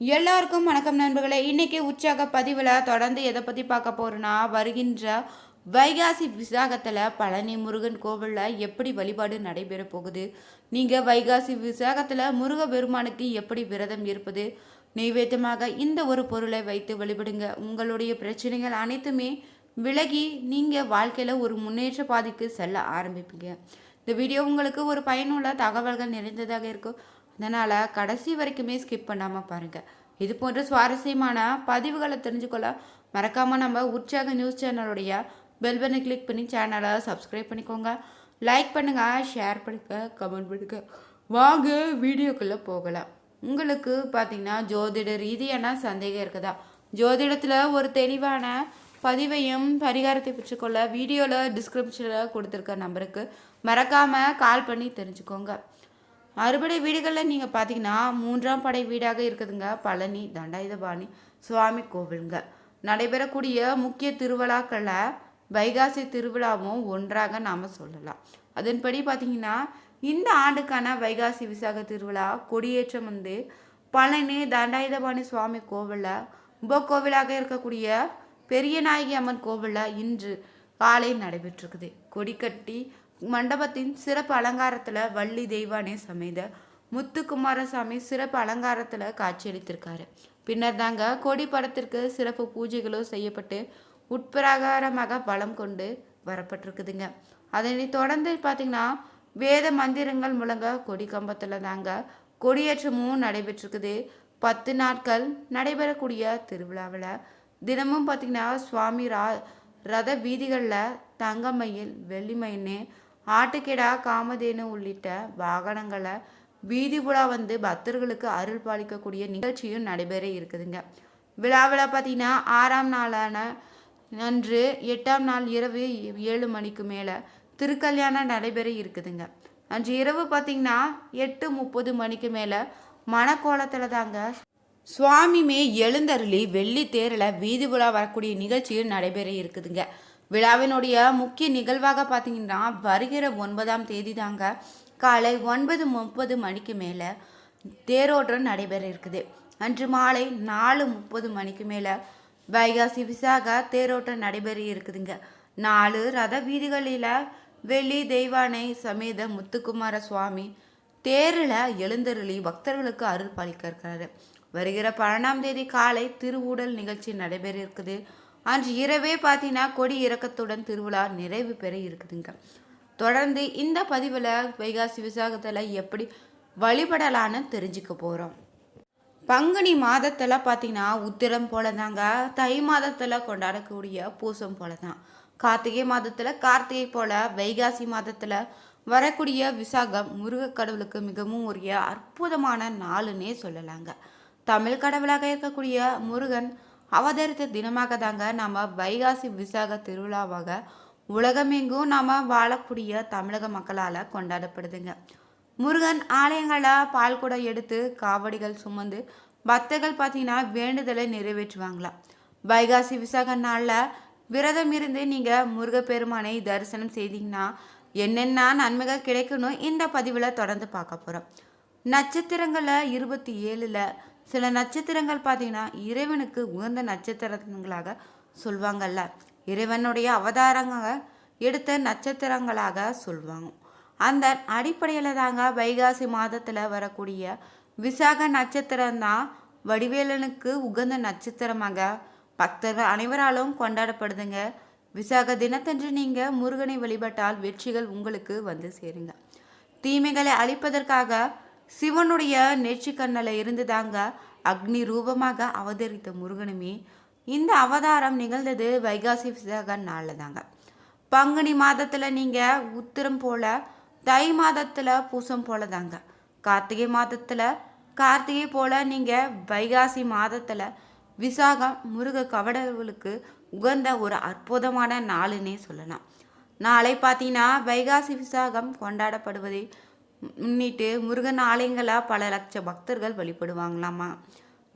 எல்லாருக்கும் வணக்கம் நண்பர்களே. இன்றைக்கி உற்சாக பதிவில் தொடர்ந்து எதை பற்றி பார்க்க போகிறோன்னா வருகின்ற வைகாசி விசாகத்தில் பழனி முருகன் கோவிலில் எப்படி வழிபாடு நடைபெற போகுது? நீங்கள் வைகாசி விசாகத்தில் முருக பெருமானுக்கு எப்படி விரதம் இருப்பது? நைவேத்தியமாக இந்த ஒரு பொருளை வைத்து வழிபடுங்க. உங்களுடைய பிரச்சனைகள் அனைத்துமே விலகி நீங்கள் வாழ்க்கையில் ஒரு முன்னேற்ற பாதைக்கு செல்ல ஆரம்பிப்பீங்க. இந்த வீடியோ உங்களுக்கு ஒரு பயனுள்ள தகவல்கள் நிறைந்ததாக இருக்கும். அதனால் கடைசி வரைக்குமே ஸ்கிப் பண்ணாமல் பாருங்கள் இது போன்ற சுவாரஸ்யமான பதிவுகளை தெரிஞ்சுக்கொள்ள மறக்காமல் நம்ம உற்சாக நியூஸ் சேனலுடைய பெல் பட்டனை கிளிக் பண்ணி சேனலை சப்ஸ்கிரைப் பண்ணிக்கோங்க. லைக் பண்ணுங்கள் ஷேர் பண்ணுங்க கமெண்ட் பண்ணுங்க. வாங்க வீடியோக்குள்ளே போகலாம். உங்களுக்கு பார்த்திங்கன்னா ஜோதிட ரீதியான சந்தேகம் இருக்குதா? ஜோதிடத்தில் ஒரு தெளிவான பதிவையும் பரிகாரத்தை பெற்றுக்கொள்ள வீடியோவில் டிஸ்கிரிப்ஷனில் கொடுத்துருக்க நம்பருக்கு மறக்காமல் கால் பண்ணி தெரிஞ்சுக்கோங்க. அறுபடை வீடுகளில் நீங்கள் பார்த்தீங்கன்னா மூன்றாம் படை வீடாக இருக்குதுங்க. பழனி தண்டாயுதபாணி சுவாமி கோவிலுங்க. நடைபெறக்கூடிய முக்கிய திருவிழாக்களில் வைகாசி திருவிழாவும் ஒன்றாக நாம் சொல்லலாம். அதன்படி பார்த்தீங்கன்னா இந்த ஆண்டுக்கான வைகாசி விசாக திருவிழா கொடியேற்றம் வந்து பழனி தண்டாயுதபாணி சுவாமி கோவிலில் உபக்கோவிலாக இருக்கக்கூடிய பெரிய நாயகி அம்மன் கோவிலில் இன்று காலை நடைபெற்றிருக்குது. கொடிக்கட்டி மண்டபத்தின் சிறப்பு அலங்காரத்தில் வள்ளி தெய்வானே சமேத முத்துக்குமாரசாமி சிறப்பு அலங்காரத்தில் காட்சியளித்திருக்காரு. பின்னர் தாங்க கொடி படத்திற்கு சிறப்பு பூஜைகளும் செய்யப்பட்டு உட்பிரகாரமாக பலம் கொண்டு வரப்பட்டிருக்குதுங்க. அதனை தொடர்ந்து பார்த்திங்கன்னா வேத மந்திரங்கள் முழங்க கொடி கம்பத்தில் தாங்க கொடியேற்றமும் நடைபெற்றிருக்குது. பத்து நாட்கள் நடைபெறக்கூடிய திருவிழாவில் தினமும் பார்த்திங்கன்னா சுவாமி ரா ரத வீதிகளில் தங்கமயில் வெள்ளிமயின்னு ஆட்டுக்கிடா காமதேனு உள்ளிட்ட வாகனங்களை வீதி உலா வந்து பக்தர்களுக்கு அருள் பாலிக்கக்கூடிய நிகழ்ச்சியும் நடைபெற இருக்குதுங்க. விழாவில் பார்த்தீங்கன்னா ஆறாம் நாளான அன்று எட்டாம் நாள் இரவு ஏழு மணிக்கு மேலே திருக்கல்யாணம் நடைபெற இருக்குதுங்க. அன்று இரவு பார்த்தீங்கன்னா எட்டு முப்பது மணிக்கு மேலே மணக்கோலத்தில் தாங்க சுவாமிமே எழுந்தருளி வெள்ளி தேரில் வீதி உலா வரக்கூடிய நிகழ்ச்சியும் நடைபெற இருக்குதுங்க. விழாவினுடைய முக்கிய நிகழ்வாக பார்த்தீங்கன்னா வருகிற ஒன்பதாம் தேதி தாங்க காலை ஒன்பது முப்பது மணிக்கு மேலே தேரோட்டம் நடைபெற இருக்குது. அன்று மாலை நாலு முப்பது மணிக்கு மேலே வைகாசி விசாக தேரோட்டம் நடைபெற இருக்குதுங்க. நாலு ரத வீதிகளில் வெள்ளி தெய்வானை சமேத முத்துக்குமார சுவாமி தேரில் எழுந்தருளி பக்தர்களுக்கு அருள் பாலிக்க இருக்கிறாரு. வருகிற பன்னெண்டாம் தேதி காலை திருவூடல் நிகழ்ச்சி நடைபெற இருக்குது. அன்று இரவே பார்த்தீங்கன்னா கொடி இறக்கத்துடன் திருவிழா நிறைவு பெற இருக்குதுங்க. தொடர்ந்து இந்த பதிவில் வைகாசி விசாகத்தில் எப்படி வழிபடலான்னு தெரிஞ்சுக்க போகிறோம் பங்குனி மாதத்தில் பார்த்தீங்கன்னா உத்திரம் போல தாங்க தை மாதத்தில் கொண்டாடக்கூடிய பூசம் போல தான் கார்த்திகை மாதத்தில் கார்த்திகை போல வைகாசி மாதத்தில் வரக்கூடிய விசாகம் முருகக் கடவுளுக்கு மிகவும் உரிய அற்புதமான நாளுன்னே சொல்லலாங்க. தமிழ் கடவுளாக இருக்கக்கூடிய முருகன் அவதரித்த தினமாக தாங்க நம்ம வைகாசி விசாக திருவிழாவாக உலகமெங்கும் நாம் வாழக்கூடிய தமிழக மக்களால் கொண்டாடப்படுதுங்க. முருகன் ஆலயங்களாக பால் கூட எடுத்து காவடிகள் சுமந்து பக்தர்கள் பார்த்தீங்கன்னா வேண்டுதலை நிறைவேற்றுவாங்களாம் வைகாசி விசாக நாளில் விரதம் இருந்து நீங்கள் முருகப்பெருமானை தரிசனம் செய்தீங்கன்னா என்னென்ன நன்மைகள் கிடைக்கணும் இந்த பதிவில் தொடர்ந்து பார்க்க போகிறோம் நட்சத்திரங்களில் இருபத்தி ஏழில் சில நட்சத்திரங்கள் பார்த்தீங்கன்னா இறைவனுக்கு உகந்த நட்சத்திரங்களாக சொல்லுவாங்கல்ல இறைவனுடைய அவதாரங்க எடுத்த நட்சத்திரங்களாக சொல்லுவாங்க அந்த அடிப்படையில் தாங்க வைகாசி மாதத்தில் வரக்கூடிய விசாக நட்சத்திரம் தான் வடிவேலனுக்கு உகந்த நட்சத்திரமாக பக்தர்கள் அனைவராலும் கொண்டாடப்படுதுங்க. விசாக தினத்தன்று நீங்கள் முருகனை வழிபட்டால் வெற்றிகள் உங்களுக்கு வந்து சேருங்க. தீமைகளை அழிப்பதற்காக சிவனுடைய நெற்றிக்கண்ணில் இருந்து தாங்க அக்னி ரூபமாக அவதரித்த முருகனுமே. இந்த அவதாரம் நிகழ்ந்தது வைகாசி விசாக நாளில் தாங்க பங்குனி மாதத்தில் நீங்கள் உத்திரம் போல தை மாதத்தில் பூசம் போல தாங்க கார்த்திகை மாதத்தில் கார்த்திகை போல நீங்கள் வைகாசி மாதத்தில் விசாகம் முருக கவடர்களுக்கு உகந்த ஒரு அற்புதமான நாளுன்னே சொல்லலாம். நாளை பார்த்தீங்கன்னா வைகாசி விசாகம் கொண்டாடப்படுவதை முன்னிட்டு முருகன் ஆலயங்களாக பல லட்ச பக்தர்கள் வழிபடுவாங்களாமா?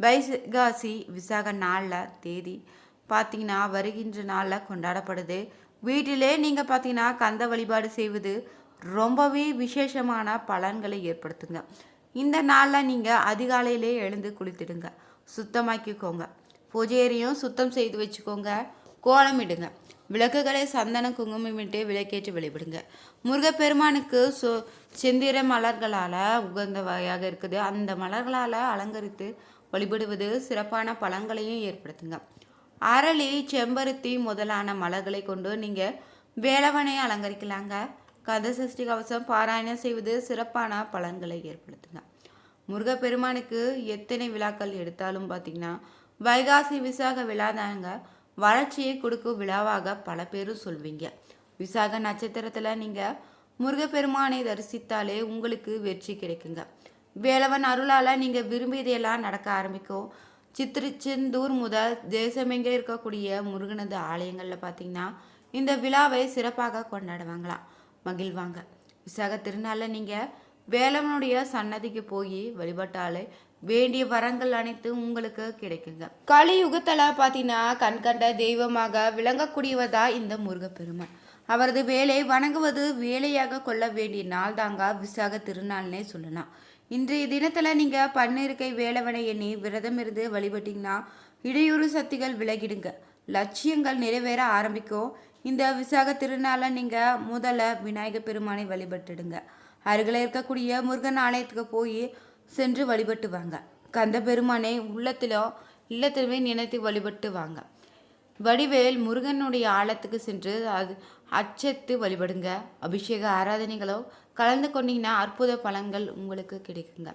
வைகாசி விசாக நாளில் தேதி பார்த்தீங்கன்னா வருகின்ற நாளில் கொண்டாடப்படுது. வீட்டிலே நீங்கள் பார்த்தீங்கன்னா கந்த வழிபாடு செய்வது ரொம்பவே விசேஷமான பலன்களை ஏற்படுத்துங்க. இந்த நாளில் நீங்கள் அதிகாலையிலே எழுந்து குளித்துடுங்க. சுத்தமாக்கிக்கோங்க. பூஜையறையும் சுத்தம் செய்து வச்சுக்கோங்க. கோலமிடுங்க. விளக்குகளை சந்தன குங்குமமிட்டு விளக்கேற்றி வழிபடுங்க முருகப்பெருமானுக்கு சு செந்திர மலர்களால் உகந்த வகையாக இருக்குது. அந்த மலர்களால் அலங்கரித்து வழிபடுவது சிறப்பான பலன்களையும் ஏற்படுத்துங்க. அரளி செம்பருத்தி முதலான மலர்களை கொண்டு நீங்கள் வேளவனை அலங்கரிக்கலாங்க. கந்த சஷ்டி கவசம் பாராயணம் செய்வது சிறப்பான பலன்களை ஏற்படுத்துங்க. முருகப்பெருமானுக்கு எத்தனை விழாக்கள் எடுத்தாலும் பார்த்தீங்கன்னா வைகாசி விசாக விழா தாங்க வளர்ச்சியை கொடுக்கும் விழாவாக பல பேரும் சொல்வீங்க. விசாக நட்சத்திரத்தில் நீங்கள் முருகப்பெருமானை தரிசித்தாலே உங்களுக்கு வெற்றி கிடைக்குங்க. வேலவன் அருளால் நீங்கள் விரும்பியதையெல்லாம் நடக்க ஆரம்பிக்கும் சித்திரிச்செந்தூர் முதல் தேசமெங்கே இருக்கக்கூடிய முருகனது ஆலயங்களில் பார்த்தீங்கன்னா இந்த விழாவை சிறப்பாக கொண்டாடுவாங்களாம் மகிழ்வாங்க. விசாக திருநாளில் நீங்கள் வேலவனுடைய சன்னதிக்கு போய் வழிபட்டாலே வேண்டிய வரங்கள் அனைத்தும் உங்களுக்கு கிடைக்குங்க. கலியுகத்தில் பார்த்தீங்கன்னா கண்கண்ட தெய்வமாக விளங்கக்கூடியவதா இந்த முருகப்பெருமான். அவரது வேலை வணங்குவது வேலையாக கொள்ள வேண்டிய நாள் தாங்க விசாக திருநாள்னே சொல்லலாம். இன்றைய தினத்தில் நீங்கள் பன்னிருக்கை வேலவனை எண்ணி விரதம் இருந்து வழிபட்டீங்கன்னா இடையூறு சக்திகள் விலகிடுங்க. லட்சியங்கள் நிறைவேற ஆரம்பிக்கும். இந்த விசாக திருநாளை நீங்கள் முதல்ல விநாயகர் பெருமானை வழிபட்டுடுங்க. அருகில் இருக்கக்கூடிய முருகன் ஆலயத்துக்கு போய் சென்று வழிபட்டு வாங்க கந்த பெருமானை உள்ளத்திலோ இல்லத்திலுமே நினைத்து வழிபட்டு வாங்க வடிவேல் முருகனுடைய ஆழத்துக்கு சென்று அது அச்சத்து வழிபடுங்க. அபிஷேக ஆராதனைகளோ கலந்து கொண்டீங்கன்னா அற்புத பலன்கள் உங்களுக்கு கிடைக்குங்க.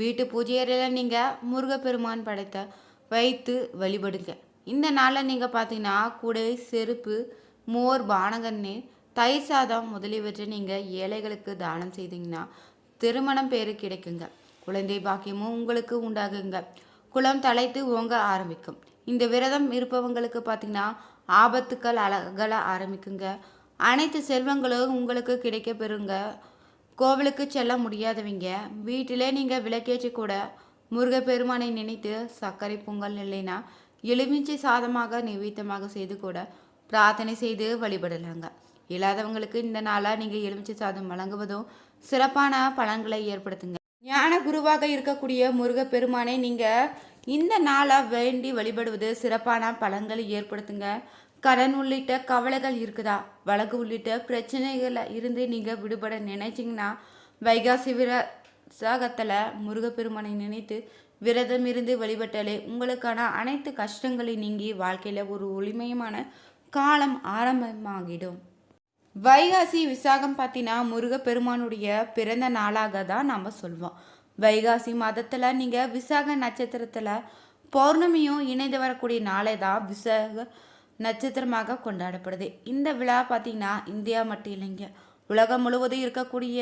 வீட்டு பூஜை அறையில் நீங்கள் முருகப்பெருமான் படத்தை வைத்து வழிபடுங்க. இந்த நாளில் நீங்கள் பார்த்தீங்கன்னா கூடை செருப்பு மோர் பானகன்னு தயிர் சாதம் முதலியவற்றை நீங்கள் ஏழைகளுக்கு தானம் செய்தீங்கன்னா திருமணம் பேரு கிடைக்குங்க. குழந்தை பாக்கியமும் உங்களுக்கு உண்டாகுங்க. குளம் தலைத்து ஓங்க ஆரம்பிக்கும். இந்த விரதம் இருப்பவங்களுக்கு பார்த்தீங்கன்னா ஆபத்துக்கள் அழகல ஆரம்பிக்குங்க. அனைத்து செல்வங்களும் உங்களுக்கு கிடைக்க பெறுங்க கோவிலுக்கு செல்ல முடியாதவங்க வீட்டிலே நீங்கள் விளக்கேற்றி கூட முருகப்பெருமானை நினைத்து சர்க்கரை பொங்கல் இல்லைன்னா எலுமிச்சை சாதமாக நிவேத்தமாக செய்து கூட பிரார்த்தனை செய்து வழிபடலாங்க. இல்லாதவங்களுக்கு இந்த நாளாக நீங்கள் எலுமிச்சை சாதம் வழங்குவதும் சிறப்பான பலன்களை ஏற்படுத்துங்க. ஞான குருவாக இருக்கக்கூடிய முருகப்பெருமானை நீங்கள் இந்த நாளை வேண்டி வழிபடுவது சிறப்பான பலன்களை ஏற்படுத்துங்க. கடன் உள்ளிட்ட கவலைகள் இருக்குதா? வழக்கு உள்ளிட்ட பிரச்சனைகளை இருந்து நீங்கள் விடுபட நினைச்சிங்கன்னா வைகாசி விரசாகத்தில் முருகப்பெருமானை நினைத்து விரதம் இருந்து வழிபட்டாலே உங்களுக்கான அனைத்து கஷ்டங்களை நீங்கி வாழ்க்கையில் ஒரு ஒளிமயமான காலம் ஆரம்பமாகிடும். வைகாசி விசாகம் பார்த்தீங்கன்னா முருகப்பெருமானுடைய பிறந்த நாளாக தான் நம்ம சொல்வோம். வைகாசி மாதத்தில் நீங்கள் விசாக நட்சத்திரத்தில் பௌர்ணமியும் இணைந்து வரக்கூடிய நாளே தான் விசாக நட்சத்திரமாக கொண்டாடப்படுது. இந்த விழா பார்த்திங்கன்னா இந்தியா மட்டும் இல்லைங்க. உலகம் முழுவதும் இருக்கக்கூடிய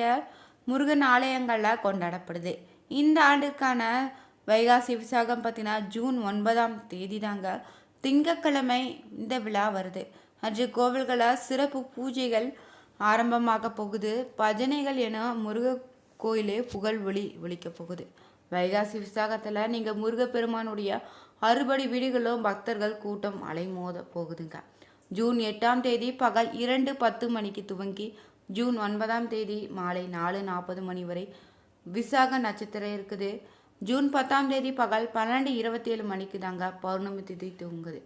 முருகன் ஆலயங்களில் கொண்டாடப்படுது. இந்த ஆண்டிற்கான வைகாசி விசாகம் பார்த்தீங்கன்னா ஜூன் ஒன்பதாம் தேதி தாங்க திங்கக்கிழமை இந்த விழா வருது. அன்று கோவில்களால் சிறப்பு பூஜைகள் ஆரம்பமாக போகுது. பஜனைகள் என முருக கோயிலே புகழ் ஒளி ஒழிக்க போகுது. வைகாசி விசாகத்தில் நீங்கள் முருகப்பெருமானுடைய அறுபடி வீடுகளும் பக்தர்கள் கூட்டம் அலைமோத போகுதுங்க. ஜூன் எட்டாம் தேதி பகல் இரண்டு பத்து மணிக்கு துவங்கி ஜூன் ஒன்பதாம் தேதி மாலை நாலு நாற்பது மணி வரை விசாக நட்சத்திரம் இருக்குது. ஜூன் பத்தாம் தேதி பகல் பன்னெண்டு இருபத்தி ஏழு மணிக்கு தாங்க பௌர்ணமி திதி தூங்குது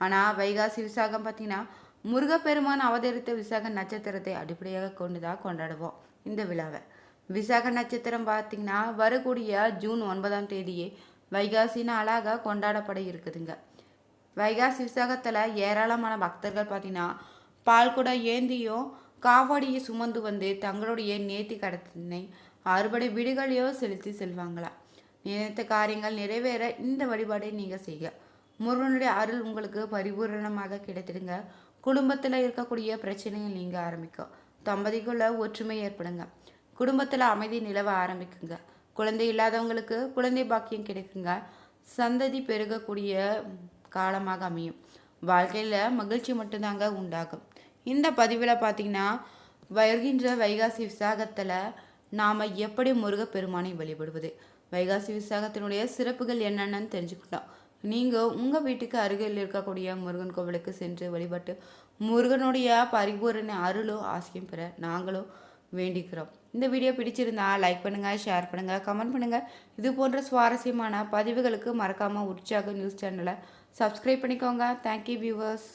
ஆனால் வைகாசி விசாகம் பார்த்தீங்கன்னா முருகப்பெருமான் அவதரித்த விசாக நட்சத்திரத்தை அடிப்படையாக கொண்டு தான் கொண்டாடுவோம் இந்த விழாவை. விசாக நட்சத்திரம் பார்த்திங்கன்னா வரக்கூடிய ஜூன் ஒன்பதாம் தேதியே வைகாசி நாளாக கொண்டாடப்பட இருக்குதுங்க. வைகாசி விசாகத்தில் ஏராளமான பக்தர்கள் பார்த்தீங்கன்னா பால்குட ஏந்தியும் காவடியை சுமந்து வந்து தங்களுடைய நேர்த்தி கடத்தினை அறுபடை வீடுகளையோ செலுத்தி செல்வாங்களா. நினைத்த காரியங்கள் நிறைவேற இந்த வழிபாடை நீங்கள் செய்ய முருகனுடைய அருள் உங்களுக்கு பரிபூரணமாக கிடைத்திடுங்க. குடும்பத்தில் இருக்கக்கூடிய பிரச்சனைகள் நீங்க ஆரம்பிக்கும். தம்பதிக்குள்ள ஒற்றுமை ஏற்படுங்க. குடும்பத்தில் அமைதி நிலவ ஆரம்பிக்குங்க. குழந்தை இல்லாதவங்களுக்கு குழந்தை பாக்கியம் கிடைக்குங்க. சந்ததி பெருகக்கூடிய காலமாக அமையும். வாழ்க்கையில் மகிழ்ச்சி மட்டும்தாங்க உண்டாகும். இந்த பதிவில் பார்த்தீங்கன்னா வருகின்ற வைகாசி விசாகத்தில் நாம் எப்படி முருகப்பெருமானை வழிபடுவது? வைகாசி விசாகத்தினுடைய சிறப்புகள் என்னென்னு தெரிஞ்சுக்கிட்டோம். நீங்கள் உங்கள் வீட்டுக்கு அருகில் இருக்கக்கூடிய முருகன் கோவிலுக்கு சென்று வழிபட்டு முருகனுடைய பரிபூரண அருளோ ஆசையும் பெற நாங்களும் வேண்டிக்கிறோம். இந்த வீடியோ பிடிச்சிருந்தா லைக் பண்ணுங்கள் ஷேர் பண்ணுங்கள் கமெண்ட் பண்ணுங்கள் இது போன்ற சுவாரஸ்யமான பதிவுகளுக்கு மறக்காமல் உற்சாக நியூஸ் சேனலை சப்ஸ்கிரைப் பண்ணிக்கோங்க. Thank you viewers